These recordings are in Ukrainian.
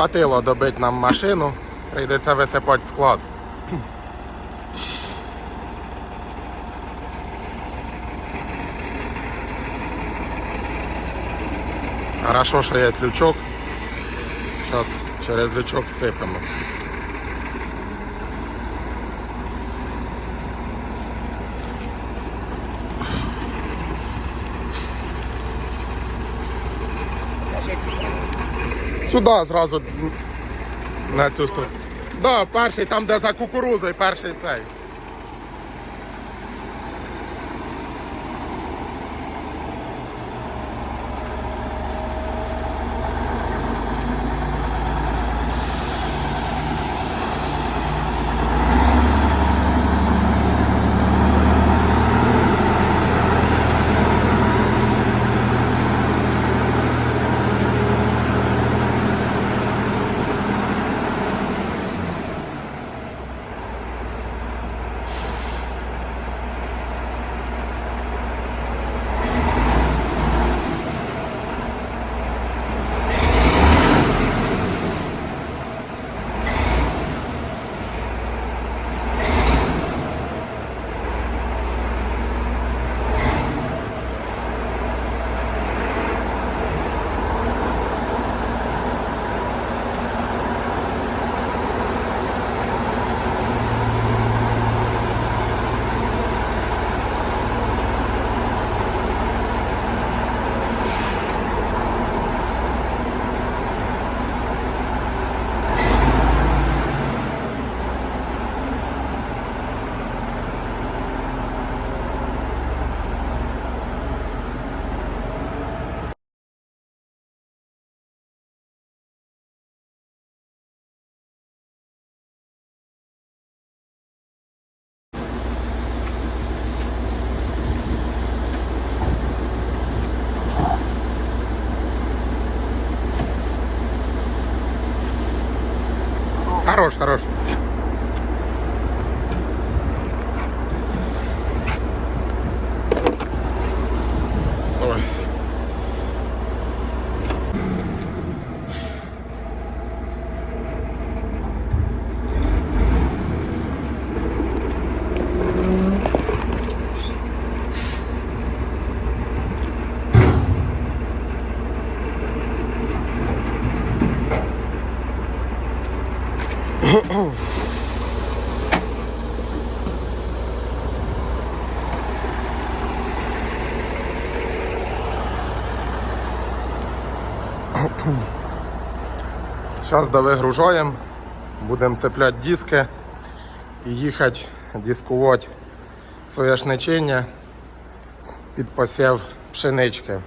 хватило добити нам машину, прийдеться висипати склад. Хорошо, що є лючок. Зараз через лючок сипемо. Сюди зразу на цю сторону. Да, перший там, де за кукурузою, перший цей. Хорош, хорош. Ой. Зараз довигружаємо, будемо цепляти диски і їхати дискувати соняшничення під посів пшенички.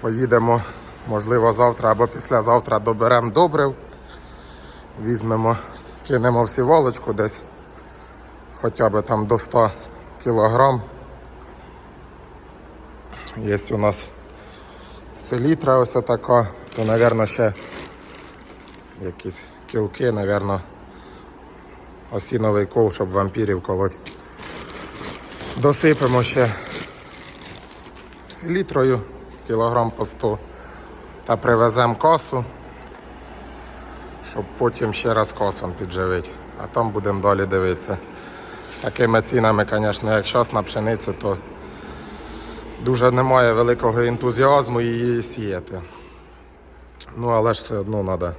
Поїдемо, можливо, завтра або післязавтра доберемо добрив, візьмемо, кинемо в сівалочку десь хоча б там до 100 кілограм. Є у нас селітра ось така, то, мабуть, ще якісь кілки, мабуть, осіновий кол, щоб вампірів колоть. Досипемо ще селітрою, кілограм по 100, та привеземо косу, щоб потім ще раз косом підживити. А там будемо далі дивитися. З такими цінами, звісно, як зараз на пшеницю, то дуже немає великого ентузіазму її сіяти. Ну, але ж все одно треба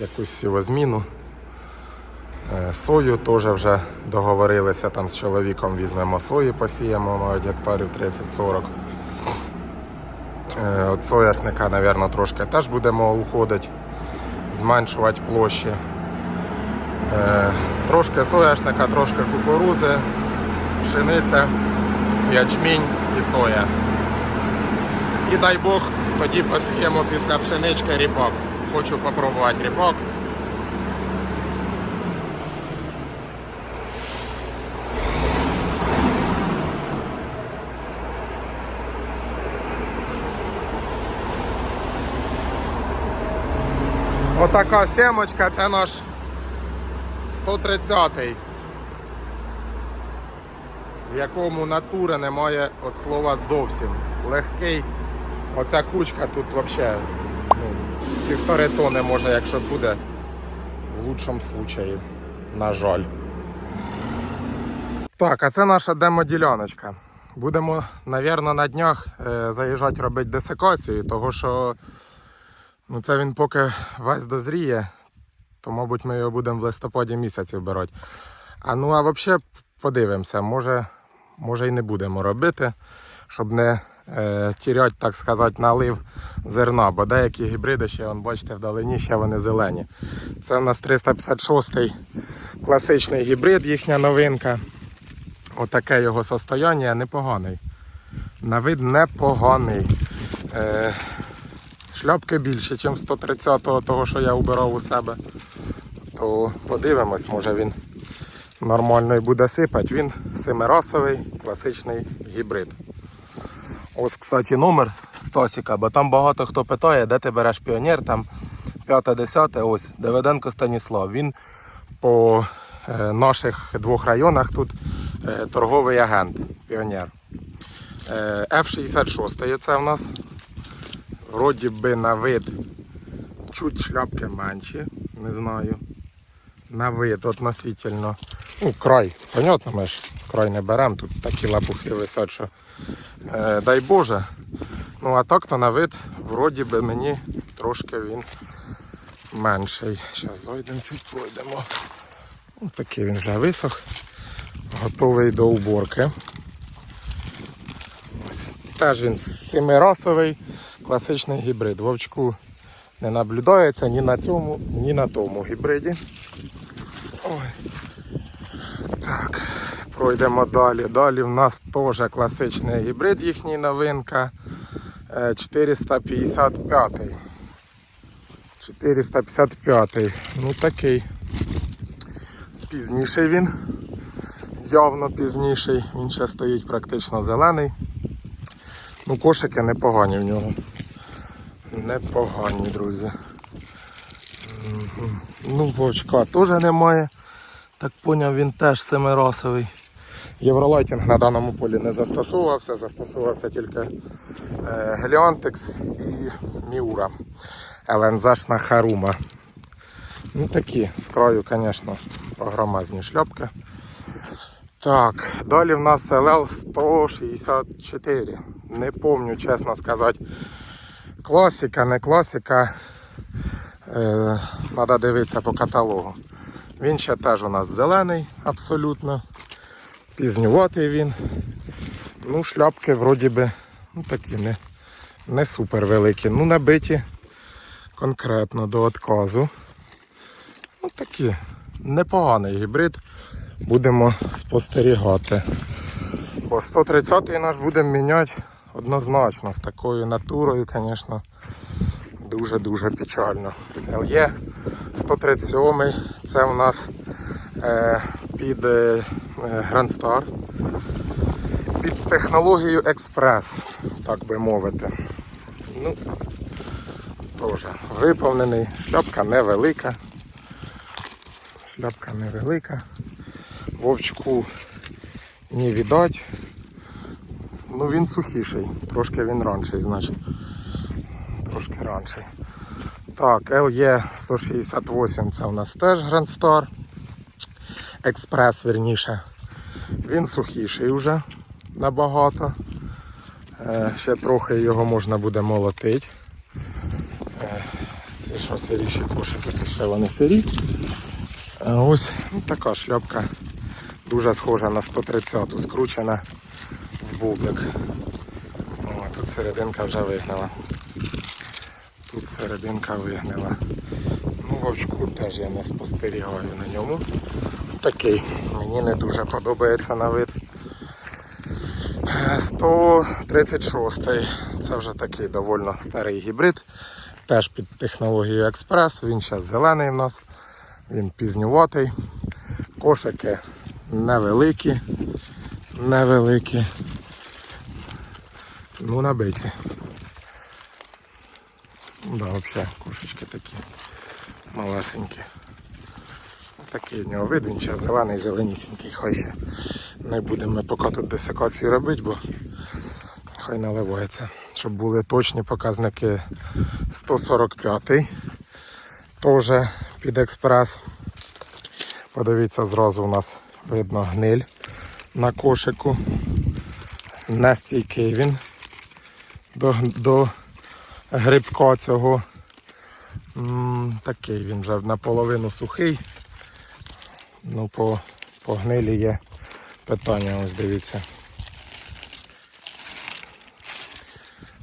якусь сівозміну. Е, Сою теж вже договорилися там з чоловіком, візьмемо сої, посіємо, мають гектарів 30-40. Е, От соняшника, мабуть, трошки теж будемо уходити, зменшувати площі. Е, Трошки соняшника, трошки кукурузи, пшениця, ячмінь і соя. І дай Бог, тоді посіємо після пшенички ріпак. Хочу попробувати ріпак. Отака семочка, це наш 130-й, в якому натури немає от слова зовсім. Легкий. Оця кучка тут взагалі ну, півтори тони, може, якщо буде, в лучшому случаї, на жаль. Так, а це наша демоділяночка. Будемо, напевно, на днях е, заїжджати робити десикацію, того що ну, це він поки весь дозріє, то, мабуть, ми його будемо в листопаді місяці вбирати. А ну а взагалі подивимося, може, може і не будемо робити, щоб не е, тіряти, так сказати, налив зерна, бо деякі гібриди ще, вон, бачите, вдалині ще вони зелені. Це у нас 356-й класичний гібрид, їхня новинка. Отаке його состояння непоганий. На вид непоганий. Е, шляпки більше, ніж 130-го, того, що я убирав у себе. То подивимось, може він нормально і буде сипати. Він семирасовий класичний гібрид. Ось, кстати, номер Стасіка, бо там багато хто питає, де ти береш піонер, там 5-10, ось Давиденко Станіслав. Він по е, наших двох районах тут е, торговий агент, піонер. Е, F66 це в нас. Вроді би на вид чуть шляпки менші, не знаю. На вид относительно. Ну, край, понятно, ми ж край не беремо, тут такі лапухи висять, що е, дай Боже. Ну а так то на вид, вроді би мені трошки він менший. Зараз зайдемо, чуть пройдемо. Ось такий він вже висох, готовий до уборки. Ось. Теж він семирасовий, класичний гібрид. Вовчку не наблюдається ні на цьому, ні на тому гібриді. Ой. Пройдемо далі. Далі в нас теж класичний гібрид, їхній новинка. Е, 455. 455. Ну такий. Пізніший він. Явно пізніший. Він ще стоїть практично зелений. Ну, кошики непогані в нього. Непогані, друзі. Ну, вовчка теж немає. Так поняв, він теж семирасовий. Євролайтінг на даному полі не застосовувався, застосовувався тільки е, Геліантекс і Міура. ЛНЗшна Харума. Ну такі, з краю, звісно, погромазні шльопки. Так, далі в нас ЛЛ 164. Не помню, чесно сказати. Класика, не класика. Треба дивитися по каталогу. Він ще теж у нас зелений абсолютно. Пізнюватий він. Ну, шляпки вроді би ну, такі не, не супер великі. Ну, набиті конкретно до отказу. Ну такі. Непоганий гібрид. Будемо спостерігати. Бо 130-й наш будемо міняти однозначно з такою натурою, звісно, дуже-дуже печально. ЛЄ 137 це у нас е, під е, Grand Star. Під технологію експрес, так би мовити. Ну, теж виповнений, шляпка невелика. Шляпка невелика. Вовчку не віддать. Ну він сухіший, трошки він ранший, значить. Трошки ранший. Так, LE 168 це у нас теж Grand Star. Експрес, вірніше. Він сухіший вже набагато. Е, ще трохи його можна буде молотити. Е, що сиріші кошики, то ще вони сирі. А ось ну, така шляпка дуже схожа на 130-ту, скручена в бублик. О, тут серединка вже вигнала. Тут серединка вигнила. Ну, вовчку теж я не спостерігаю на ньому. Такий, мені не дуже подобається на вид. Е, 136 це вже такий доволі старий гібрид. Теж під технологією експрес. Він зараз зелений в нас, він пізнюватий. Кошики невеликі, невеликі. Ну, набиті. Да, взагалі кошечки такі малесенькі. Такий в нього вид, він зараз зелений, зеленісінький, хай ще не будемо поки тут десикацію робити, бо хай наливається. щоб були точні показники 145-й, теж під експрес. Подивіться, зразу у нас видно гниль на кошику. Не стійкий він до, до грибка цього. М, Такий він вже наполовину сухий. Ну, по, по гнилі є питання, ось дивіться.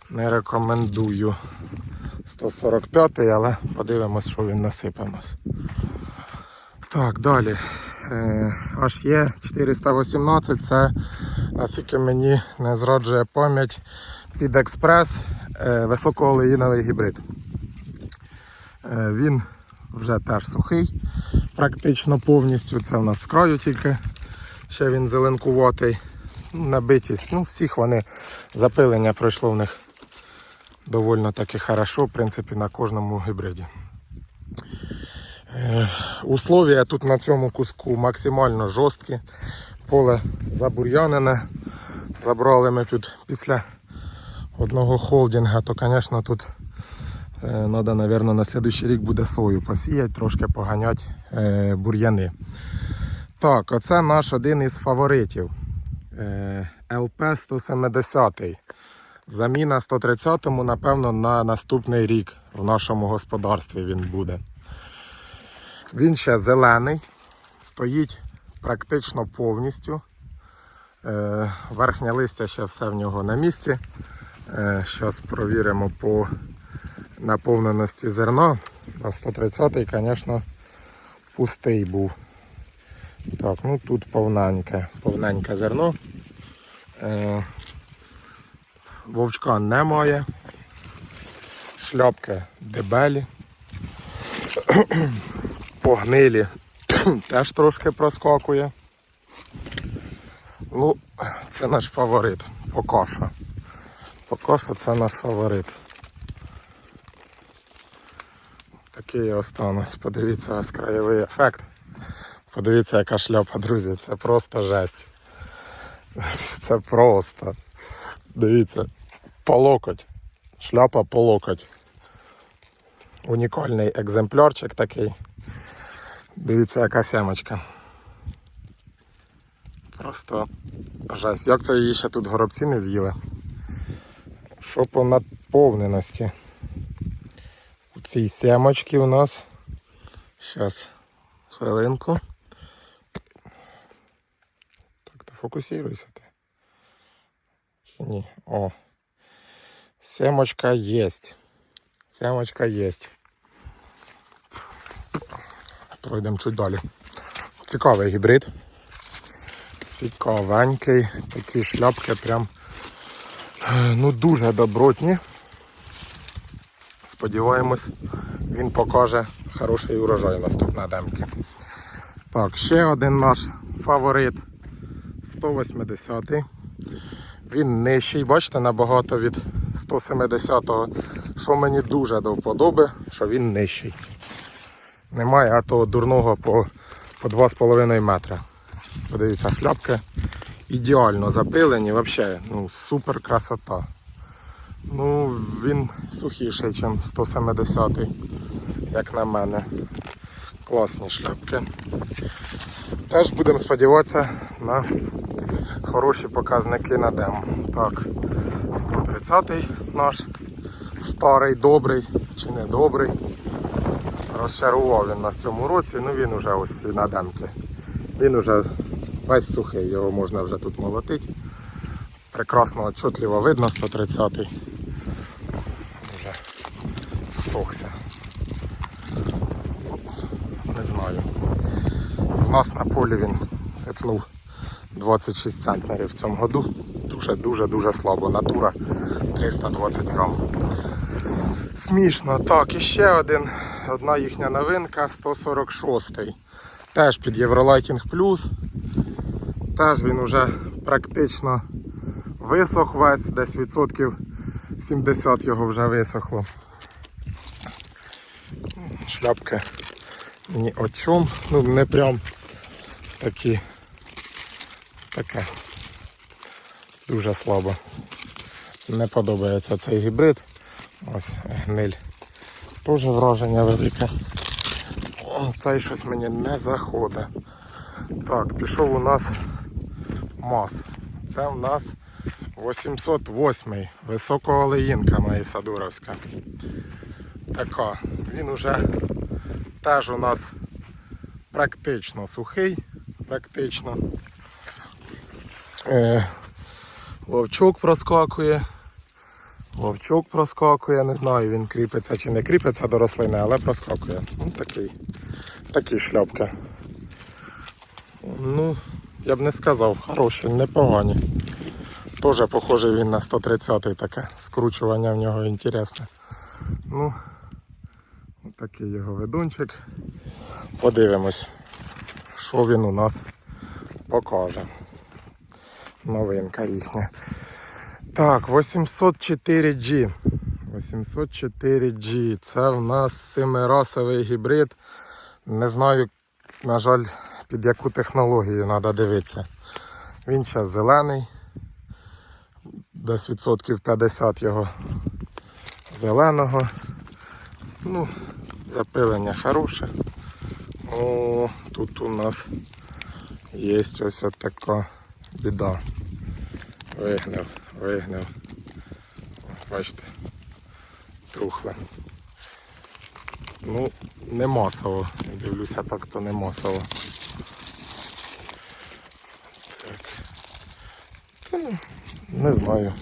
Не рекомендую 145, але подивимось, що він насипе нас. Так, далі. Аж є 418, це наскільки мені не зраджує пам'ять під експрес е, високоолеїновий гібрид. Е, він вже теж сухий, практично повністю. Це в нас з краю тільки ще він зеленкуватий. Набитість. Ну, всіх вони запилення пройшло в них доволі таки хорошо, в принципі, на кожному гібриді. Е, Условия тут на цьому куску максимально жорсткі. Поле забур'янене. Забрали ми тут після одного холдинга, то, звісно, тут треба, мабуть, на наступний рік буде сою посіяти, трошки поганяти е, бур'яни. Так, оце наш один із фаворитів. Е, ЛП 170. Заміна 130-му, напевно, на наступний рік в нашому господарстві він буде. Він ще зелений, стоїть практично повністю. Е, верхнє листя ще все в нього на місці. Зараз провіримо по наповненості зерна. А 130-й, звісно, пустий був. Так, ну тут повненьке, повненьке зерно. Е, вовчка немає. Шляпки дебелі. Погнилі теж трошки проскакує. Ну, це наш фаворит. Поки що це наш фаворит. Такий я останусь. Подивіться ось краєвий ефект. Подивіться, яка шляпа, друзі. Це просто жесть. Це просто. Дивіться, по локоть. Шляпа по локоть. Унікальний екземплярчик такий. Дивіться, яка сямочка. Просто жесть. Як це її ще тут горобці не з'їли? Що по наповненості? Цій сямочці у нас. Зараз, хвилинку. Так, ти фокусируйся ти. Чи ні? О. Семочка есть. Семочка есть. Пройдемо чуть далі. Цікавий гібрид. Цікавенький. Такі шляпки прям е, ну дуже добротні. Сподіваємось, він покаже хороший урожай наступна демки. Так, ще один наш фаворит 180 Він нижчий, бачите, набагато від 170-го. Що мені дуже до вподоби, що він нижчий. Немає а того дурного по, по 2,5 метра. Подивіться, шляпки ідеально запилені, взагалі, ну, супер красота. Ну, він сухіший, ніж 170 як на мене. Класні шляпки. Теж будемо сподіватися на хороші показники на демо. Так, 130-й наш старий, добрий чи не добрий. Розчарував він нас в цьому році, ну він вже ось на демки. Він вже весь сухий, його можна вже тут молотити. Прекрасно отчетливо видно 130-й. Вже. Не знаю. В нас на полі він сипнув 26 центнерів в цьому году. Дуже-дуже-дуже слабо. Натура 320 грам. Смішно. Так, і ще один, одна їхня новинка 146 Теж під Євролайтінг Плюс. Теж він уже практично висох весь, десь відсотків 70 його вже висохло. Шляпки ні о чому. Ну не прям такі таке. Дуже слабо. не подобається цей гібрид. Ось гниль. Теж враження велике. Цей щось мені не заходить. Так, пішов у нас МАЗ. Це в нас 808 високого леїнка моя Садуровська. Така. Він уже теж у нас практично сухий, практично. Е, вовчок проскакує. Вовчок проскакує, не знаю, він кріпиться чи не кріпиться до рослини, але проскакує. Ну, такий, такі шляпки. Ну, я б не сказав, хороші, непогані. Теж похожий він на 130-й таке. Скручування в нього інтересне. Ну, такий його ведунчик. Подивимось, що він у нас покаже. Новинка їхня. Так, 804G. 804G. Це в нас семирасовий гібрид. Не знаю, на жаль, під яку технологію треба дивитися. Він зараз зелений. Десь відсотків 50 його зеленого. Ну, запилення хороше. О, тут у нас є ось така біда. Вигнав, вигнав. Бачите, трухле. Ну, не масово. Дивлюся так, то не масово. Так. Та, ну, не знаю.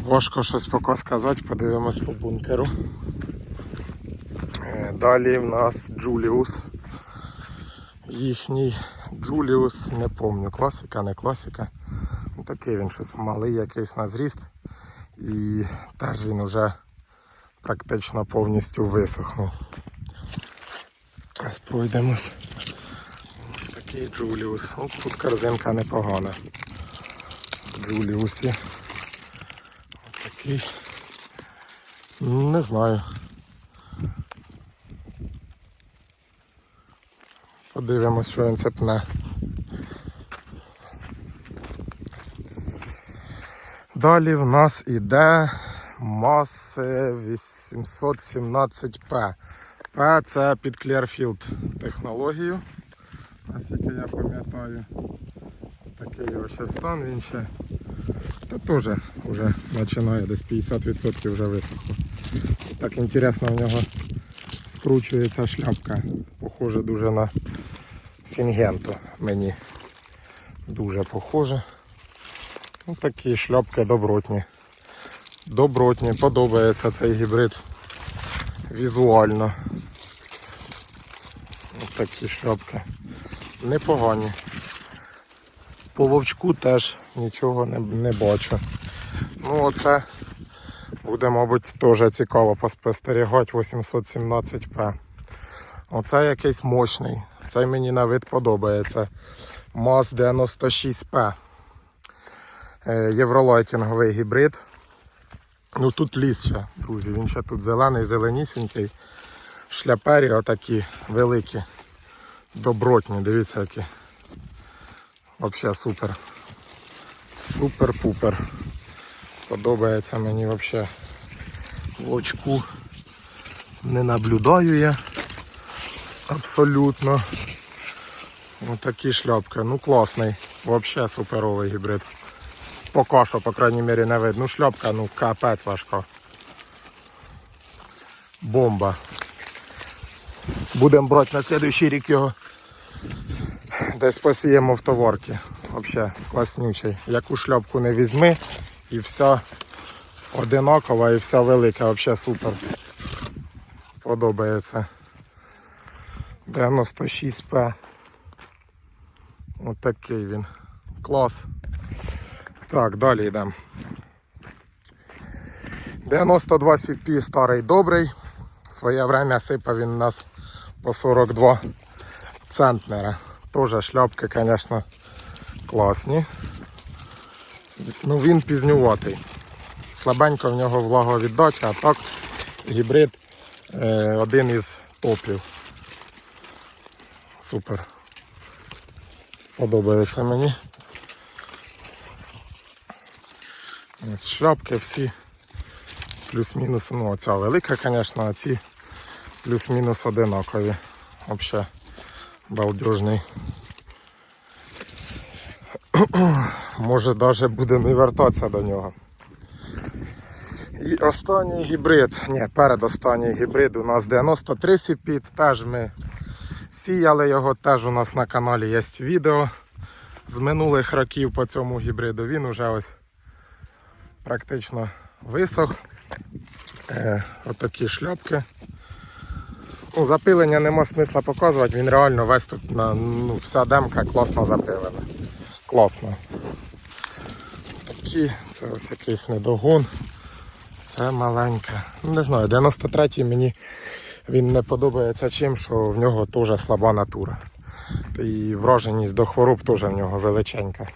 Важко щось поки сказати, подивимось по бункеру. Далі в нас Джуліус. Їхній Джуліус, не пам'ятаю, класика, не класика. Ну, Такий він щось малий якийсь на зріст. І теж він вже практично повністю висохнув. Ось пройдемось. Ось такий Джуліус. Ну, тут корзинка непогана. В Джуліусі. Ось такий. Не знаю. Подивимось, що він цепне. Далі в нас іде МАС 817P. P це під Clearfield технологію. Наскільки я пам'ятаю. Такий його ще стан, він ще та теж вже починає десь 50% вже висохло. Так інтересно в нього скручується шляпка. Похоже дуже на Сінгенту мені. Дуже похоже. Ну, такі шляпки добротні. Добротні, подобається цей гібрид візуально. Ось такі шляпки. Непогані. По вовчку теж нічого не, не бачу. Ну оце буде, мабуть, теж цікаво поспостерігати 817P. Оце якийсь мощний. Цей мені на вид подобається. МАЗ 96P. Е, Євролайтінговий гібрид. Ну тут ліс ще, друзі. Він ще тут зелений, зеленісінький. Шляпері отакі великі. Добротні, дивіться які. Взагалі супер. Супер-пупер. Подобається мені взагалі в очку. Не наблюдаю я абсолютно. Ось такі шляпки. Ну класний. Взагалі суперовий гібрид. Поки що, по крайній мірі, не видно. Ну шляпка, ну капець важко. Бомба. Будемо брати на наступний рік його. Десь посіємо в товарки. Взагалі класнючий. Яку шляпку не візьми і вся одинакова і вся велика. Взагалі супер. Подобається. 96П. Отакий він. Клас. Так, далі йдемо. 92 CP старий добрий. В своє время сипав він у нас по 42 центнера. Тоже шляпки, звісно, класні. Ну він пізнюватий. Слабенько в нього влаговіддача, а так гібрид е, один із топів. Супер. Подобається мені. Шляпки всі. Плюс-мінус, ну оця велика, звісно, а ці плюс-мінус одинакові. Взагалі балдежний. Може навіть будемо і вертатися до нього. І останній гібрид, ні, передостанній гібрид у нас 93 CP, теж ми сіяли його, теж у нас на каналі є відео з минулих років по цьому гібриду. Він уже ось практично висох. Е, отакі шляпки. Ну, запилення нема смисла показувати, він реально весь тут на, ну, вся демка класно запилена. Класно. Такі, це ось якийсь недогон. Це маленьке. Не знаю, 93-й мені він не подобається чим, що в нього теж слаба натура. І враженість до хвороб теж в нього величенька.